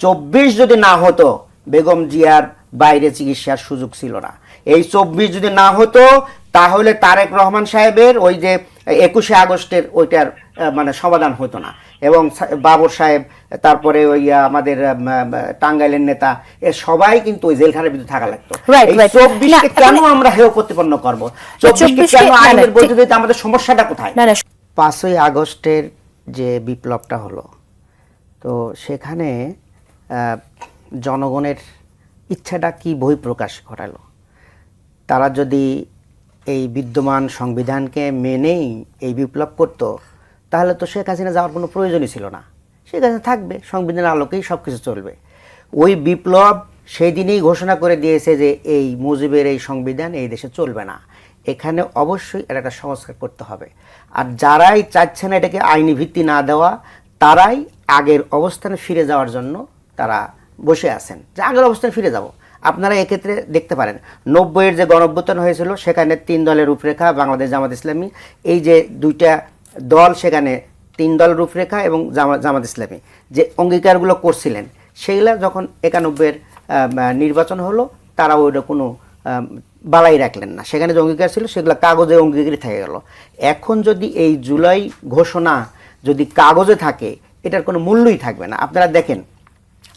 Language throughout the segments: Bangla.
চব্বিশ যদি না হতো বেগম জিয়ার বাইরে চিকিৎসার সুযোগ ছিল না। এই চব্বিশ যদি না হতো তাহলে তারেক রহমান সাহেবের ওই যে একুশে আগস্টের ওইটার মানে সমাধান হতো না। এবং বাবর সাহেব তারপরে ওই আমাদের টাঙ্গাইলের নেতা এ সবাই কিন্তু ওই জেলখানার ভিতরে থাকা লাগতো. চব্বিশকে কেন আমরা হেয় প্রতিপন্ন করব? চব্বিশকে কেন না, না, আইনের ঠিক- আমাদের সমস্যাটা কোথায়? পাঁচই আগস্টের যে বিপ্লবটা হলো তো সেখানে জনগণের ইচ্ছাটা কি বহিঃপ্রকাশ ঘটালো তারা যদি এই বিদ্যমান সংবিধানকে মেনেই এই বিপ্লব করতো, তাহলে তো শেখ হাসিনা যাওয়ার কোনো প্রয়োজনই ছিল না। শেখ হাসিনা থাকবে, সংবিধানের আলোকেই সব কিছু চলবে। ওই বিপ্লব সেই দিনেই ঘোষণা করে দিয়েছে যে এই মুজিবের এই সংবিধান এই দেশে চলবে না। এখানে অবশ্যই এর একটা সংস্কার করতে হবে। আর যারাই চাচ্ছে না এটাকে আইনি ভিত্তি না দেওয়া, তারাই আগের অবস্থানে ফিরে যাওয়ার জন্য তারা বসে আছেন, যে আগের অবস্থায় ফিরে যাব। আপনারা এক্ষেত্রে দেখতে পারেন, নব্বইয়ের যে গণঅভ্যুত্থান হয়েছিল, সেখানে তিন দলের রূপরেখা, বাংলাদেশ জামাত ইসলামী, এই যে দুইটা দল, সেখানে তিন দল রূপরেখা এবং জামা, জামাত ইসলামী। যে অঙ্গীকারগুলো করছিলেন, সেইগুলা যখন একানব্বইয়ের নির্বাচন হলো, তারা ওইটা কোনো বালাই রাখলেন না। সেখানে যে অঙ্গীকার ছিল, সেগুলো কাগজে অঙ্গীকারই থেকে গেল। এখন যদি এই জুলাই ঘোষণা যদি কাগজে থাকে, এটার কোনো মূল্যই থাকবে না। আপনারা দেখেন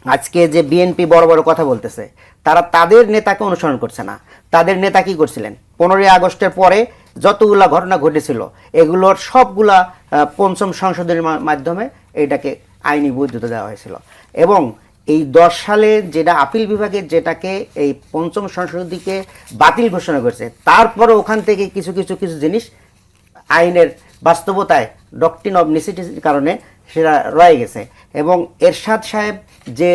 আজকে যে বিএনপি বড় বড় কথা বলতেছে, তারা তাদের নেতাকে অনুসরণ করছে না। তাদের নেতা কি করছিলেন? পনেরোই আগস্টের পরে যতগুলা ঘটনা ঘটেছিল, এগুলোর সবগুলা পঞ্চম সংশোধনের মাধ্যমে এটাকে আইনি বৈধতা দেওয়া হয়েছিল। এবং এই দশ সালে যেটা আপিল বিভাগে যেটাকে এই পঞ্চম সংশোধনীকে বাতিল ঘোষণা করেছে, তারপরে ওখান থেকে কিছু কিছু কিছু জিনিস আইনের বাস্তবতায় ডকটিন অব নেসিটির কারণে সেটা রয়ে গেছে। এবং এরশাদ সাহেব যে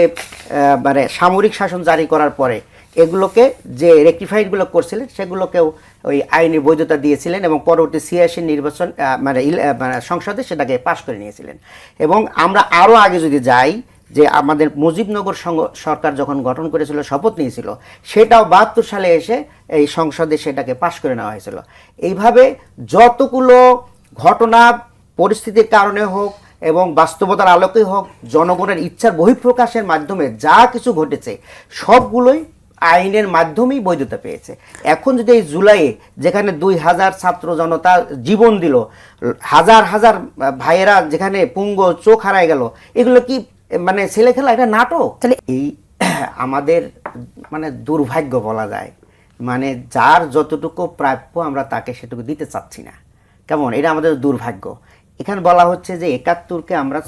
মানে সামরিক শাসন জারি করার পরে এগুলোকে যে রেকটিফাইডগুলো করছিলেন, সেগুলোকেও ওই আইনের বৈধতা দিয়েছিলেন এবং পরবর্তী সিয়াসি নির্বাচন মানে মানে সংসদে সেটাকে পাশ করে নিয়েছিলেন। এবং আমরা আরও আগে যদি যাই, যে আমাদের মুজিবনগর সরকার যখন গঠন করেছিল, শপথ নিয়েছিল, সেটাও বাহাত্তর সালে এসে এই সংসদে সেটাকে পাশ করে নেওয়া হয়েছিল। এইভাবে যতগুলো ঘটনা, পরিস্থিতির কারণে হোক এবং বাস্তবতার আলোকে হোক জনগণের ইচ্ছার বহিঃপ্রকাশের মাধ্যমে যা কিছু ঘটেছে সবগুলোই আইনের মাধ্যমেই বৈধতা পেয়েছে। এখন যদি এই জুলাইয়ে যেখানে দুই হাজার ছাত্র জনতা জীবন দিল হাজার হাজার ভাইয়েরা যেখানে পুঙ্গ চোখ হারায় গেল এগুলো কি মানে ছেলে খেলা এটা নাটক? তাহলে এই আমাদের মানে দুর্ভাগ্য বলা যায়। মানে যার যতটুকু প্রাপ্য আমরা তাকে সেটুকু দিতে চাচ্ছি না। কেমন? এটা আমাদের দুর্ভাগ্য। এখানে বলা হচ্ছে যে একাত্তরকে আমরা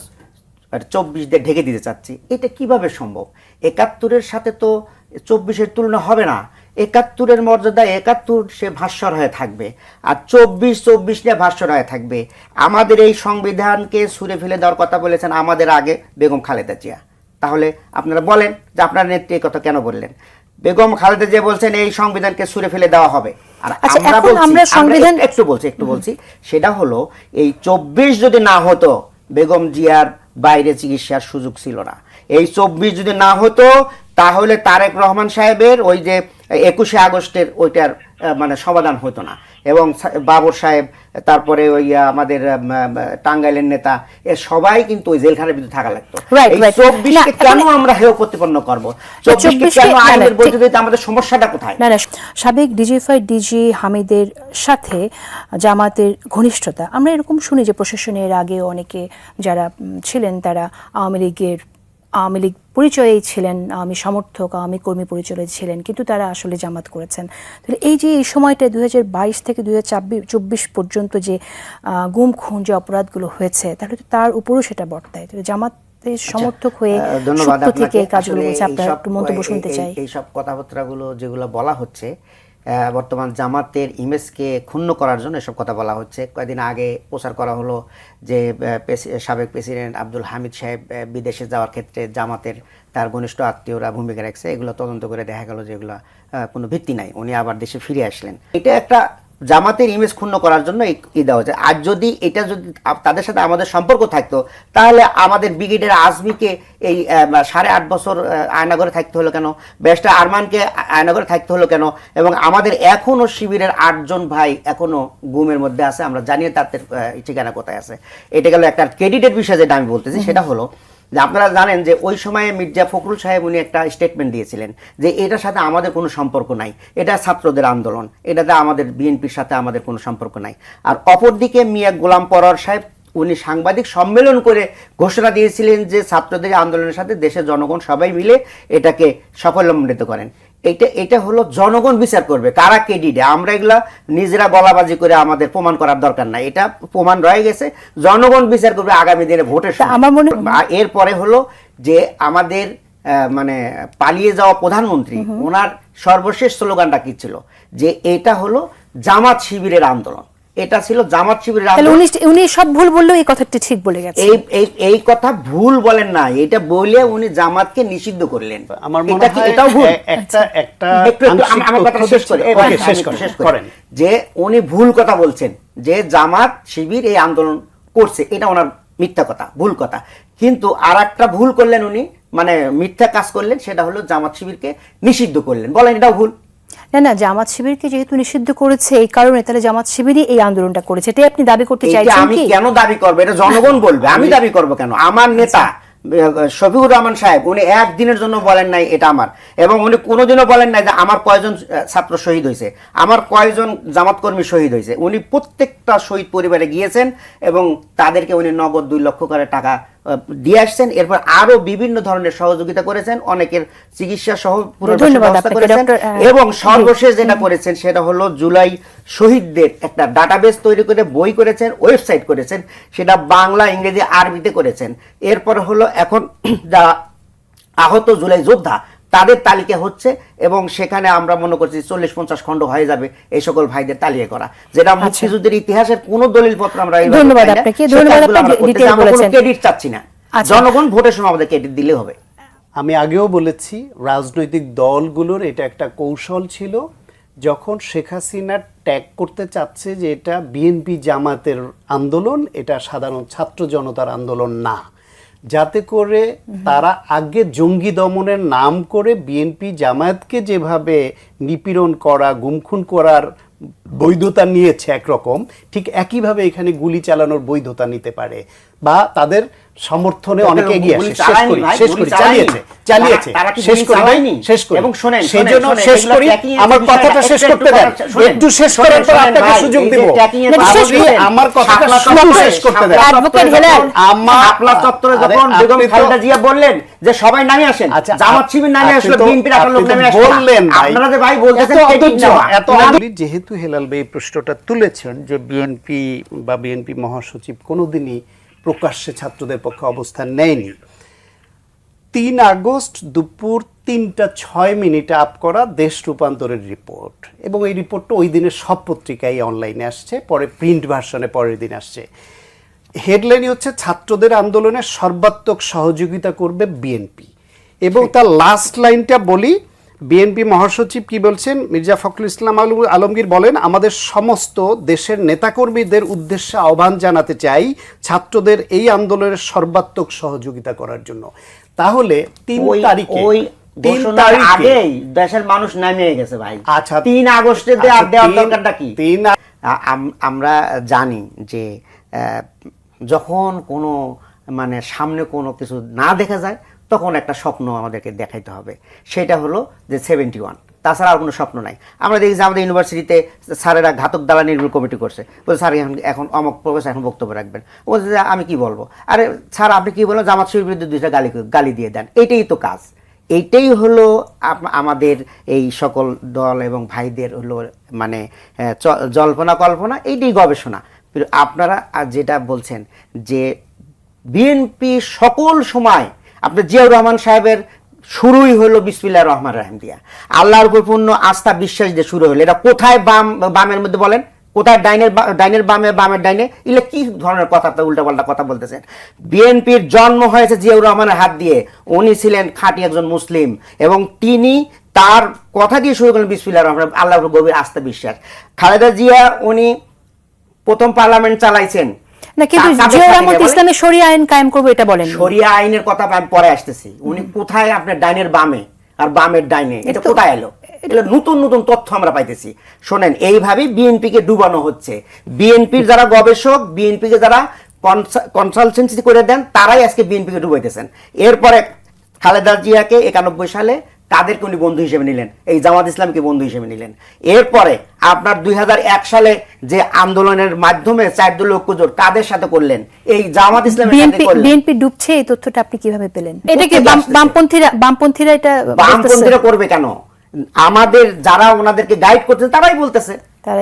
চব্বিশ দিয়ে ঢেকে দিতে চাচ্ছি। এটা কীভাবে সম্ভব? একাত্তরের সাথে তো চব্বিশের তুলনা হবে না। একাত্তরের মর্যাদা, একাত্তর সে ভাস্বর হয়ে থাকবে। আর চব্বিশ চব্বিশ নিয়ে ভাস্বর হয়ে থাকবে। আমাদের এই সংবিধানকে সুরে ফেলে দেওয়ার কথা বলেছেন আমাদের আগে বেগম খালেদা জিয়া। তাহলে আপনারা বলেন যে আপনার নেত্রী কথা কেন বললেন? বেগম খালেদা জিয়া বলছেন এই সংবিধানকে সুরে ফেলে দেওয়া হবে। আর আচ্ছা, আমরা সংবিধান- একটু- বলছি একটু বলছি। সেটা হলো এই চব্বিশ যদি না হতো বেগম জিয়ার বাইরে চিকিৎসার সুযোগ ছিল না। এই চব্বিশ যদি না হতো তাহলে তারেক রহমান সাহেবের ওই যে একুশে আগস্টের ওইটার মানে সমাধান হতো না। এবং বাবর সাহেব তারপরে ওই আমাদের টাঙ্গাইলের নেতা এ সবাই কিন্তু ওই জেলখানার ভিতরে থাকা লাগতো. চব্বিশকে কেন আমরা হেয় প্রতিপন্ন করব? চব্বিশকে কেন আইনের আমাদের সমস্যাটা কোথায়? না না সাবেক ডিজিফাই ডিজি হামিদের সাথে জামাতের ঘনিষ্ঠতা। আমরা এরকম শুনি যে প্রশাসনের আগে অনেকে যারা ছিলেন তারা আওয়ামী লীগের আওয়ামী লীগ পরিচয়েই ছিলেন আওয়ামী সমর্থক আওয়ামী কর্মী পরিচয়ে ছিলেন কিন্তু তারা আসলে জামাত করেছেন। তাহলে এই যে এই সময়টা দুই থেকে দুই চব্বিশ পর্যন্ত যে গুম খুন যে অপরাধগুলো হয়েছে তাহলে তো তার উপরও সেটা বর্তায়। তাহলে জামাতের সমর্থক হয়ে ধন্যবাদ থেকে কাজগুলো আসলে আপনার এইসব- একটু মন্তব্য এই- এইসব কথাবার্তাগুলো যেগুলো বলা হচ্ছে বর্তমান জামাতের ইমেজকে ক্ষুণ্ণ করার জন্য এসব কথা বলা হচ্ছে। কয়েকদিন আগে প্রচার করা হলো যে সাবেক প্রেসিডেন্ট আব্দুল হামিদ সাহেব বিদেশে যাওয়ার ক্ষেত্রে জামাতের তার ঘনিষ্ঠ আত্মীয়রা ভূমিকা রাখছে। এগুলো তদন্ত করে দেখা গেল যে এগুলো কোনো ভিত্তি নাই। উনি আবার দেশে ফিরে আসলেন। এটা একটা জামাতের ইমেজ ক্ষুণ্ণ করার জন্য এই ই দেওয়া হচ্ছে আর যদি এটা যদি তাদের সাথে আমাদের সম্পর্ক থাকতো তাহলে আমাদের ব্রিগেডের আজমিকে এই সাড়ে আট বছর আয়নাগরে থাকতে হলো কেন? ব্যারিস্টার আরমানকে আয়নাগরে থাকতে হলো কেন? এবং আমাদের এখনও শিবিরের আটজন ভাই এখনও গুমের মধ্যে আছে আমরা জানি তাদের ঠিকানা কোথায় আছে। এটা গেল একটা ক্রেডিটের বিষয় যেটা আমি বলতেছি সেটা হলো যে আপনারা জানেন যে ওই সময়ে মির্জা ফখরুল সাহেব উনি একটা স্টেটমেন্ট দিয়েছিলেন যে এটার সাথে আমাদের কোনো সম্পর্ক নাই, এটা ছাত্রদের আন্দোলন, এটাতে আমাদের বিএনপির সাথে আমাদের কোনো সম্পর্ক নাই। আর অপরদিকে মিয়া গোলাম পরার সাহেব উনি সাংবাদিক সম্মেলন করে ঘোষণা দিয়েছিলেন যে ছাত্রদের আন্দোলনের সাথে দেশের জনগণ সবাই মিলে এটাকে সাফল্যমণ্ডিত করেন। এটা এটা হলো জনগণ বিচার করবে কারা কেডিডে আমরা এগুলা নিজেরা গলাবাজি করে আমাদের প্রমাণ করার দরকার নাই। এটা প্রমাণ রয়ে গেছে জনগণ বিচার করবে আগামী দিনে ভোটের আমার মনে- এরপরে হলো যে আমাদের মানে পালিয়ে যাওয়া প্রধানমন্ত্রী ওনার সর্বশেষ স্লোগানটা কি ছিল? যে এটা হলো জামাত শিবিরের আন্দোলন। এটা ছিল জামাত শিবিরের তাহলে আন্দোলন। উনি উনি সব ভুল বললেও এই কথাটি ঠিক বলে গেছে। এই এই এই কথা ভুল বলেন না এটা বলে উনি জামাতকে নিষিদ্ধ করলেন। আমার মনে হয় এটাও ভুল? একটা একটা একটু আমার কথা শেষ করে। ওকে, শেষ করেন শেষ করেন। করেন। যে উনি ভুল কথা বলছেন যে জামাত শিবির এই আন্দোলন করছে এটা ওনার মিথ্যা কথা ভুল কথা। কিন্তু আর একটা ভুল করলেন উনি মানে মিথ্যা কাজ করলেন সেটা হলো জামাত শিবিরকে নিষিদ্ধ করলেন। বলেন এটাও ভুল? না না জামাত শিবিরকে যেহেতু নিষিদ্ধ করেছে এই কারণে তাহলে জামাত শিবিরই এই আন্দোলনটা করেছে। এটাই আপনি দাবি করতে চাইছেন আমি কেন দাবি করব? এটা জনগণ বলবে। আমি দাবি করব কেন? আমার নেতা শফিকুর রহমান সাহেব উনি একদিনের জন্য বলেন নাই এটা আমার। এবং উনি কোনোদিনও বলেন নাই যে আমার কয়জন ছাত্র শহীদ হয়েছে। আমার কয়জন জামাত কর্মী শহীদ হয়েছে। উনি প্রত্যেকটা শহীদ পরিবারে গিয়েছেন এবং তাদেরকে উনি নগদ দুই লক্ষ করে টাকা দিয়ে আসছেন। এরপর আরও বিভিন্ন ধরনের সহযোগিতা করেছেন। অনেকের চিকিৎসা সহ করেছেন। এবং সর্বশেষ যেটা করেছেন সেটা হলো জুলাই শহীদদের একটা ডাটাবেস তৈরি করে বই করেছেন ওয়েবসাইট করেছেন সেটা বাংলা ইংরেজি আরবিতে করেছেন। এরপর হলো এখন যা আহত জুলাই যোদ্ধা তাদের তালিকা হচ্ছে এবং সেখানে আমরা মনে করছি চল্লিশ পঞ্চাশ খণ্ড হয়ে যাবে এই সকল ভাইদের তালিকা করা। যেটা মুক্তিযুদ্ধের ইতিহাসের কোনো দলিলপত্র আমরা আচ্ছা। ধন্যবাদ আপনাকে, ধন্যবাদ আমরা। ক্রেডিট চাচ্ছি না। আচ্ছা। জনগণ ভোটের সময় আমাদের ক্রেডিট দিলে হবে। আমি আগেও বলেছি রাজনৈতিক দলগুলোর এটা একটা কৌশল ছিল যখন শেখ হাসিনা ট্যাগ করতে চাচ্ছে যে এটা বিএনপি জামাতের আন্দোলন এটা সাধারণ ছাত্র জনতার আন্দোলন না। যাতে করে তারা আগে জঙ্গি দমনের নাম করে বিএনপি জামায়াতকে যেভাবে নিপীড়ন করা, গুমখুন করার বৈধতা নিয়েছে একরকম, ঠিক একইভাবে এখানে গুলি চালানোর বৈধতা নিতে পারে বা তাদের সমর্থনে অনেকে এগিয়ে আসে। শেষ করি শেষ করি চালিয়েছে চালিয়েছে শেষ করি। শেষ করি। এবং শোনেন, সেই শোনেন, জন্য শেষ করি। আমার কথাটা শেষ করতে দেন। একটু শেষ করার পর আপনাকে সুযোগ দিব। আমার কথাটা শেষ করতে দেন। অ্যাডভোকেট হেলাল, যখন- আমার- শাপলা চত্বরে যখন বেগম খালেদা জিয়া বললেন যে সবাই নামে আসেন আচ্ছা, জামাত শিবির নামে আসলে বিএনপির একটা লোক নামে আসবে না। বললেন ভাই। আপনারা যে ভাই বলতেছেন এত যেহেতু হেলাল ভাই এই প্রশ্নটা তুলেছেন যে বিএনপি বা বিএনপি মহাসচিব কোনোদিনই প্রকাশ্যে ছাত্রদের পক্ষে অবস্থান নেয়নি। তিন আগস্ট দুপুর তিনটা ছয় মিনিটে আপ করা দেশ রূপান্তরের রিপোর্ট। এবং এই রিপোর্টটা ওই দিনের সব পত্রিকায় অনলাইনে আসছে, পরে প্রিন্ট ভার্সনে পরের দিন আসছে। হেডলাইনই হচ্ছে, ছাত্রদের আন্দোলনে সর্বাত্মক সহযোগিতা করবে বিএনপি। এবং তার লাস্ট লাইনটা বলি বিএনপি মহাসচিব কি বলছেন? মির্জা ফখরুল ইসলাম আলম- আলমগীর বলেন আমাদের সমস্ত দেশের নেতাকর্মীদের উদ্দেশ্যে আহ্বান জানাতে চাই ছাত্রদের এই আন্দোলনের সর্বাত্মক সহযোগিতা করার জন্য। তাহলে তিন তারিখে ওই আগেই দেশের মানুষ নামিয়ে গেছে ভাই। আচ্ছা তিন আগস্টে দেওয়ার আচ্ছা, দেওয়ার দরকারটা কি? তিন আমরা জানি যে আহ, যখন কোনো মানে সামনে কোনো কিছু না দেখা যায় তখন একটা স্বপ্ন আমাদেরকে দেখাইতে হবে। সেটা হলো যে সেভেন্টি ওয়ান তাছাড়া আর কোনো স্বপ্ন নাই। আমরা দেখেছি আমাদের ইউনিভার্সিটিতে স্যারেরা ঘাতক দালা নির্মূল কমিটি করছে। বলছে, স্যার, এখন এখন অমক প্রফেসর এখন বক্তব্য রাখবেন। বলছে যে, আমি কি বলব? আরে, স্যার, আপনি কি বলেন জামাত শিবির বিরুদ্ধে দুইটা গালি গালি দিয়ে দেন। এইটাই তো কাজ। এইটাই হলো আমাদের এই সকল দল এবং ভাইদের হলো মানে জল্পনা, কল্পনা। এইটাই গবেষণা। আপনারা যেটা বলছেন যে, বিএনপি সকল সময় আপনি জিয়াউর রহমান সাহেবের শুরুই হলো বিসমিল্লাহ রহমান রাহিম দিয়া। আল্লাহর উপর পূর্ণ আস্থা বিশ্বাস দিয়ে শুরু হলো। এটা কোথায় বাম বামের মধ্যে বলেন? কোথায় ডাইনের ডাইনের বামে বামের ডাইনে? এগুলো কি ধরনের কথা? উল্টাপাল্টা কথা বলতেছেন। বিএনপির জন্ম হয়েছে জিয়াউর রহমানের হাত দিয়ে। উনি ছিলেন খাঁটি একজন মুসলিম এবং তিনি তার কথা দিয়ে শুরু করলেন বিসমিল্লাহ রহমান রাহিম, আল্লাহর গভীর আস্থা বিশ্বাস। খালেদা জিয়া উনি প্রথম পার্লামেন্ট চালাইছেন। না কিন্তু তা- তাদের জিয়া সাথে রহমত বলেন? ইসলামের শরিয়া আইন কায়েম করব এটা বলেন। শরিয়া আইনের কথা আমি পরে আসতেছি। উনি কোথায় আপনার ডাইনের বামে? আর বামের ডাইনে? এটা কোথায় এলো? এগুলো নতুন নতুন তথ্য আমরা পাইতেছি। শোনেন এইভাবে বিএনপি কে ডুবানো হচ্ছে। বিএনপির যারা গবেষক বিএনপি কে যারা কনসালটেন্সি করে দেন তারাই আজকে বিএনপিকে ডুবাইতেছেন। এরপরে খালেদা জিয়াকে একানব্বই সালে তাদেরকে উনি বন্ধু হিসেবে নিলেন। এই জামাত ইসলামকে বন্ধু হিসেবে নিলেন। এরপরে আপনার দুই সালে যে আন্দোলনের মাধ্যমে চার দলীয় ঐক্যজোট কাদের সাথে করলেন? এই জামাত ইসলামের সাথে বিএনপি করলেন। বিএনপি ডুবছে এই তথ্যটা আপনি কীভাবে পেলেন? এটা কি কোথেকে বাম- আসতেছে? বামপন্থীরা বামপন্থীরা এটা? বামপন্থীরা করবে কেন? আমাদের যারা ওনাদেরকে গাইড করতেছে তারাই বলতেছে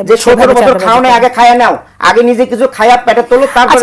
যে সতেরো বছর করে। আগে খায়া নাও আগে নিজে কিছু খায়া পেটে তোলো তারপর